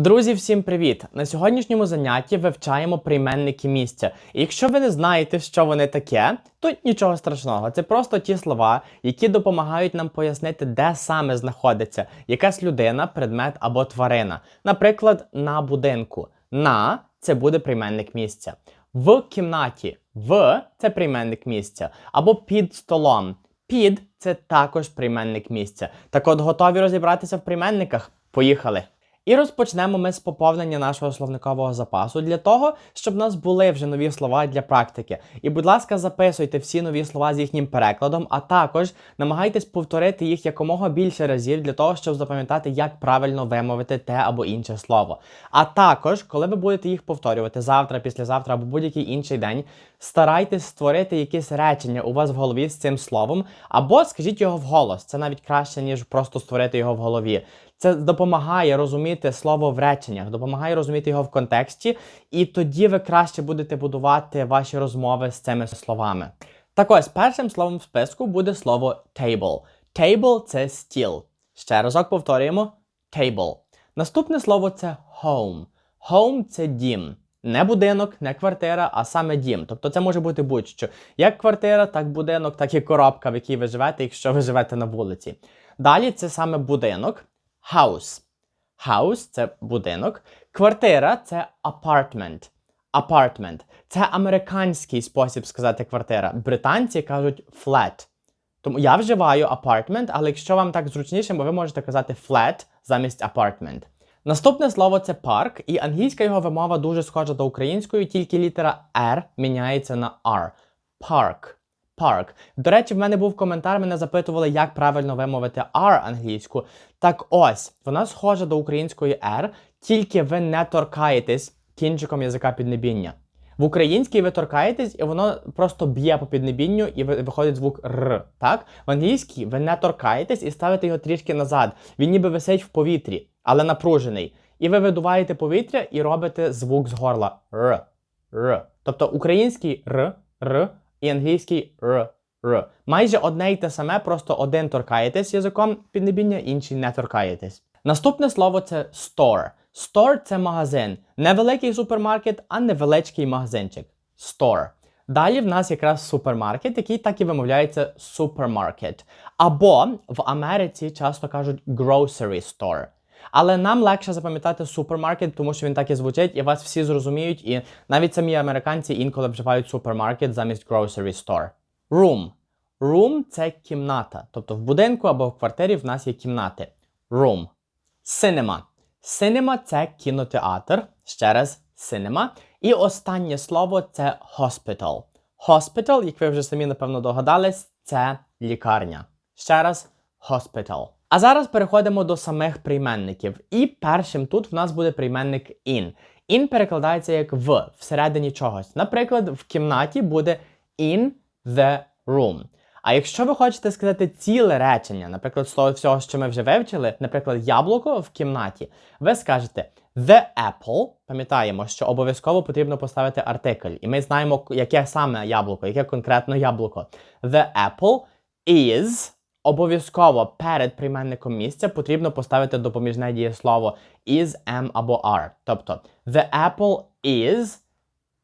Друзі, всім привіт! На сьогоднішньому занятті вивчаємо прийменники місця. І якщо ви не знаєте, що вони таке, то нічого страшного. Це просто ті слова, які допомагають нам пояснити, де саме знаходиться якась людина, предмет або тварина. Наприклад, на будинку. На це буде прийменник місця. В кімнаті в це прийменник місця. Або під столом. Під це також прийменник місця. Так от готові розібратися в прийменниках? Поїхали! І розпочнемо ми з поповнення нашого словникового запасу для того, щоб в нас були вже нові слова для практики. І, будь ласка, записуйте всі нові слова з їхнім перекладом, а також намагайтесь повторити їх якомога більше разів для того, щоб запам'ятати, як правильно вимовити те або інше слово. А також, коли ви будете їх повторювати завтра, післязавтра або будь-який інший день, старайтесь створити якесь речення у вас в голові з цим словом, або скажіть його вголос. Це навіть краще, ніж просто створити його в голові. Це допомагає розуміти слово в реченнях, допомагає розуміти його в контексті, і тоді ви краще будете будувати ваші розмови з цими словами. Так ось, першим словом в списку буде слово table. Table – це стіл. Ще разок повторюємо table. Наступне слово це home. Home це дім. Не будинок, не квартира, а саме дім. Тобто це може бути будь-що. Як квартира, так будинок, так і коробка, в якій ви живете, якщо ви живете на вулиці. Далі це саме будинок. House. House – це будинок. Квартира це apartment. Apartment. Це американський спосіб сказати квартира. Британці кажуть flat. Тому я вживаю apartment, але якщо вам так зручніше, ви можете казати flat замість apartment. Наступне слово це парк, і англійська його вимова дуже схожа до української, тільки літера R міняється на R. Park. Park. До речі, в мене був коментар, мене запитували, як правильно вимовити R англійську. Так ось, вона схожа до української R, тільки ви не торкаєтесь кінчиком язика піднебіння. В українській ви торкаєтесь, і воно просто б'є по піднебінню і виходить звук Р. Так? В англійській ви не торкаєтесь і ставите його трішки назад. Він ніби висить в повітрі, але напружений. І ви видуваєте повітря і робите звук з горла Р. Р. Тобто український Р, Р і англійський Р. Р. Майже одне й те саме, просто один торкаєтесь язиком піднебіння, інший не торкаєтесь. Наступне слово це store. Store – це магазин. Не великий супермаркет, а невеличкий магазинчик. Store. Далі в нас якраз супермаркет, який так і вимовляється супермаркет. Або в Америці часто кажуть grocery store. Але нам легше запам'ятати супермаркет, тому що він так і звучить, і вас всі зрозуміють, і навіть самі американці інколи вживають супермаркет замість grocery store. Room. Room – це кімната. Тобто в будинку або в квартирі в нас є кімнати. Room. Cinema. Cinema – це кінотеатр. Ще раз cinema. І останнє слово це hospital. Hospital, як ви вже самі напевно догадались, це лікарня. Ще раз hospital. А зараз переходимо до самих прийменників. І першим тут в нас буде прийменник in. In перекладається як в, всередині чогось. Наприклад, в кімнаті буде in the room. А якщо ви хочете сказати ціле речення, наприклад, з того всього, що ми вже вивчили, наприклад, яблуко в кімнаті, ви скажете The apple. Пам'ятаємо, що обов'язково потрібно поставити артикль. І ми знаємо, яке саме яблуко, яке конкретно яблуко. The apple is. Обов'язково перед прийменником місця потрібно поставити допоміжне дієслово is, am або are. Тобто, the apple is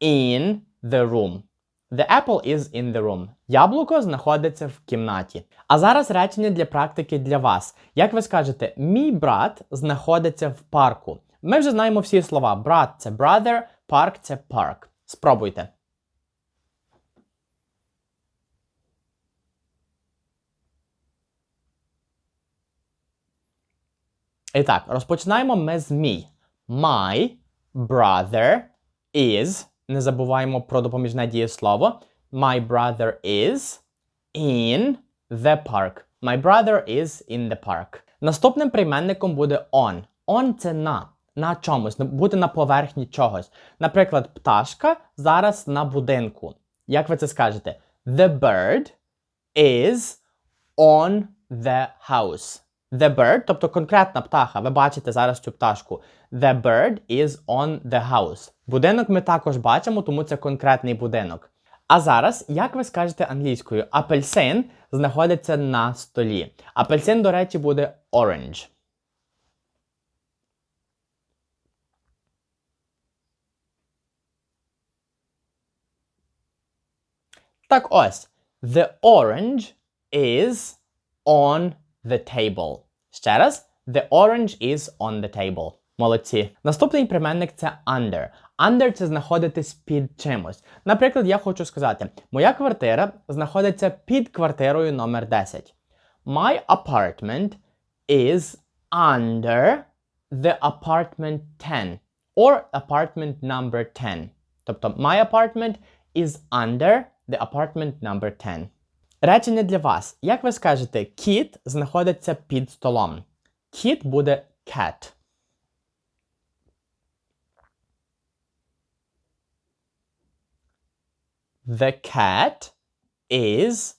in the room. The apple is in the room. Яблуко знаходиться в кімнаті. А зараз речення для практики для вас. Як ви скажете, мій брат знаходиться в парку. Ми вже знаємо всі слова. Брат це brother, парк це park. Спробуйте. І так, розпочинаємо ми з мій. My brother is. Не забуваємо про допоміжне дієслово. My brother is in the park. My brother is in the park. Наступним прийменником буде on. On це на. На чомусь, бути на поверхні чогось. Наприклад, пташка зараз на будинку. Як ви це скажете? The bird is on the house. The bird, тобто конкретна птаха, ви бачите зараз цю пташку. The bird is on the house. Будинок ми також бачимо, тому це конкретний будинок. А зараз, як ви скажете англійською, апельсин знаходиться на столі. Апельсин, до речі, буде orange. Так ось. The orange is on the table. Ще раз, the orange is on the table. Молодці. Наступний прийменник це under. Under це знаходитись під чимось. Наприклад, я хочу сказати, моя квартира знаходиться під квартирою номер 10. My apartment is under the apartment 10 or apartment number 10. Тобто, my apartment is under the apartment number 10. Речення для вас. Як ви скажете, кіт знаходиться під столом? Кіт буде cat. The cat is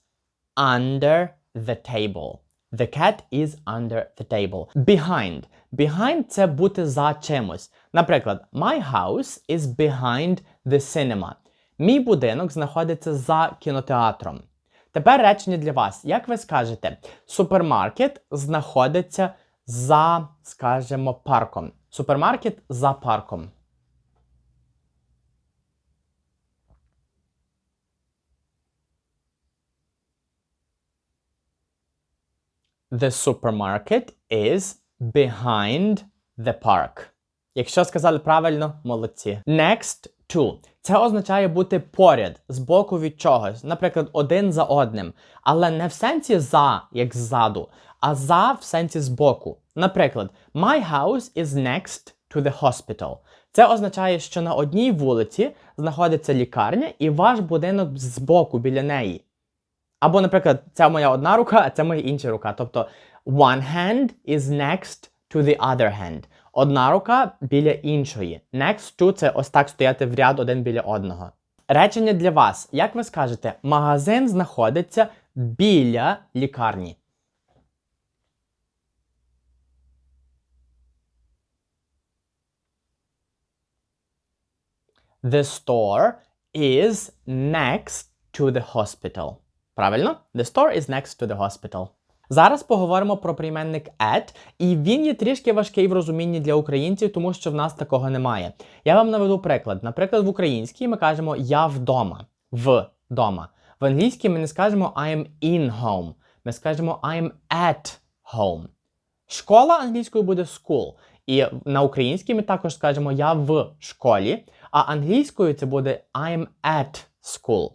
under the table. The cat is under the table. Behind. Behind це бути за чимось. Наприклад, my house is behind the cinema. Мій будинок знаходиться за кінотеатром. Тепер речення для вас. Як ви скажете, супермаркет знаходиться за, скажімо, парком. Супермаркет за парком. The supermarket is behind the park. Якщо сказали правильно, молодці. Next to. Це означає бути поряд, збоку від чогось, наприклад, один за одним. Але не в сенсі за, як ззаду, а за в сенсі збоку. Наприклад, my house is next to the hospital. Це означає, що на одній вулиці знаходиться лікарня, і ваш будинок збоку біля неї. Або, наприклад, це моя одна рука, а це моя інша рука. Тобто one hand is next to the other hand. Одна рука біля іншої. Next to це ось так стояти в ряд один біля одного. Речення для вас. Як ви скажете, магазин знаходиться біля лікарні. The store is next to the hospital. Правильно? The store is next to the hospital. Зараз поговоримо про прийменник at, і він є трішки важкий в розумінні для українців, тому що в нас такого немає. Я вам наведу приклад. Наприклад, в українській ми кажемо я вдома. Вдома. В англійській ми не скажемо I'm in home. Ми скажемо I'm at home. Школа англійською буде school. І на українській ми також скажемо я в школі, а англійською це буде I'm at school.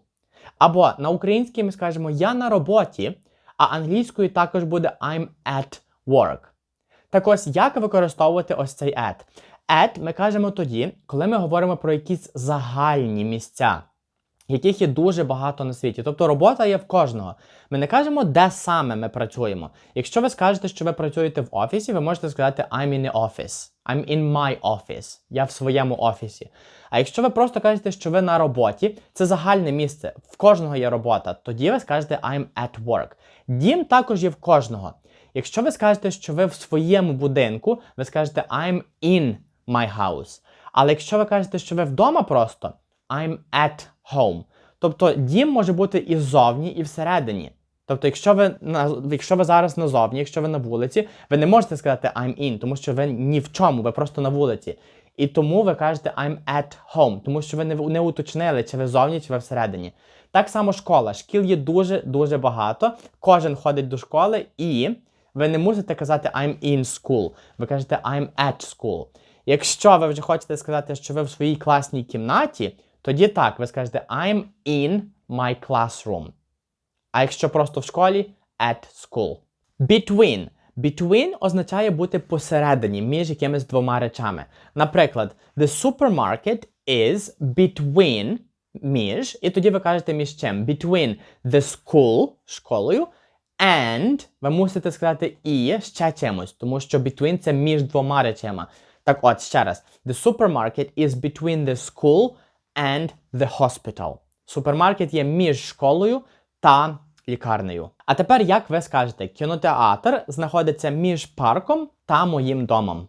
Або на українській ми скажемо я на роботі, а англійською також буде I'm at work. Так ось, як використовувати ось цей at? At ми кажемо тоді, коли ми говоримо про якісь загальні місця, яких є дуже багато на світі. Тобто робота є в кожного. Ми не кажемо, де саме ми працюємо. Якщо ви скажете, що ви працюєте в офісі, ви можете сказати I'm in the office. I'm in my office. Я в своєму офісі. А якщо ви просто кажете, що ви на роботі, це загальне місце. В кожного є робота. Тоді ви скажете I'm at work. Дім також є в кожного. Якщо ви скажете, що ви в своєму будинку, ви скажете I'm in my house. Але якщо ви кажете, що ви вдома просто, I'm at home. Тобто дім може бути і ззовні, і всередині. Тобто, якщо ви якщо ви зараз назовні, якщо ви на вулиці, ви не можете сказати I'm in, тому що ви ні в чому, ви просто на вулиці. І тому ви кажете I'm at home, тому що ви не не уточнили, чи ви зовні, чи ви всередині. Так само школа. Шкіл є дуже-дуже багато. Кожен ходить до школи, і ви не мусите казати I'm in school. Ви кажете I'm at school. Якщо ви вже хочете сказати, що ви в своїй класній кімнаті, тоді так, ви скажете I'm in my classroom. А якщо просто в школі at school. Between. Between означає бути посередині між якимись двома речами. Наприклад, the supermarket is between між, і тоді ви кажете між чим? Between the school школою and ви мусите сказати і ще чимось, тому що between це між двома речами. Так от, ще раз. The supermarket is between the school and the hospital. Супермаркет є між школою та лікарнею. А тепер, як ви скажете, кінотеатр знаходиться між парком та моїм домом.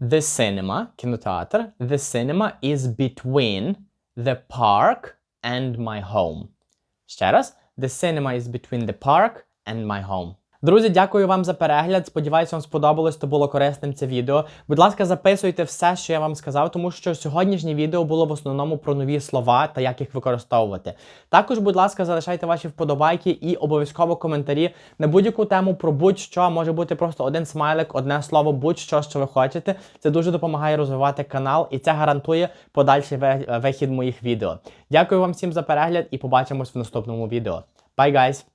The cinema, кінотеатр, the cinema is between the park and my home. Ще раз, the cinema is between the park and my home. Друзі, дякую вам за перегляд. Сподіваюся, вам сподобалось та було корисним це відео. Будь ласка, записуйте все, що я вам сказав, тому що сьогоднішнє відео було в основному про нові слова та як їх використовувати. Також, будь ласка, залишайте ваші вподобайки і обов'язково коментарі на будь-яку тему про будь-що. Може бути просто один смайлик, одне слово, будь-що, що ви хочете. Це дуже допомагає розвивати канал, і це гарантує подальший вихід моїх відео. Дякую вам всім за перегляд і побачимось в наступному відео. Bye, guys!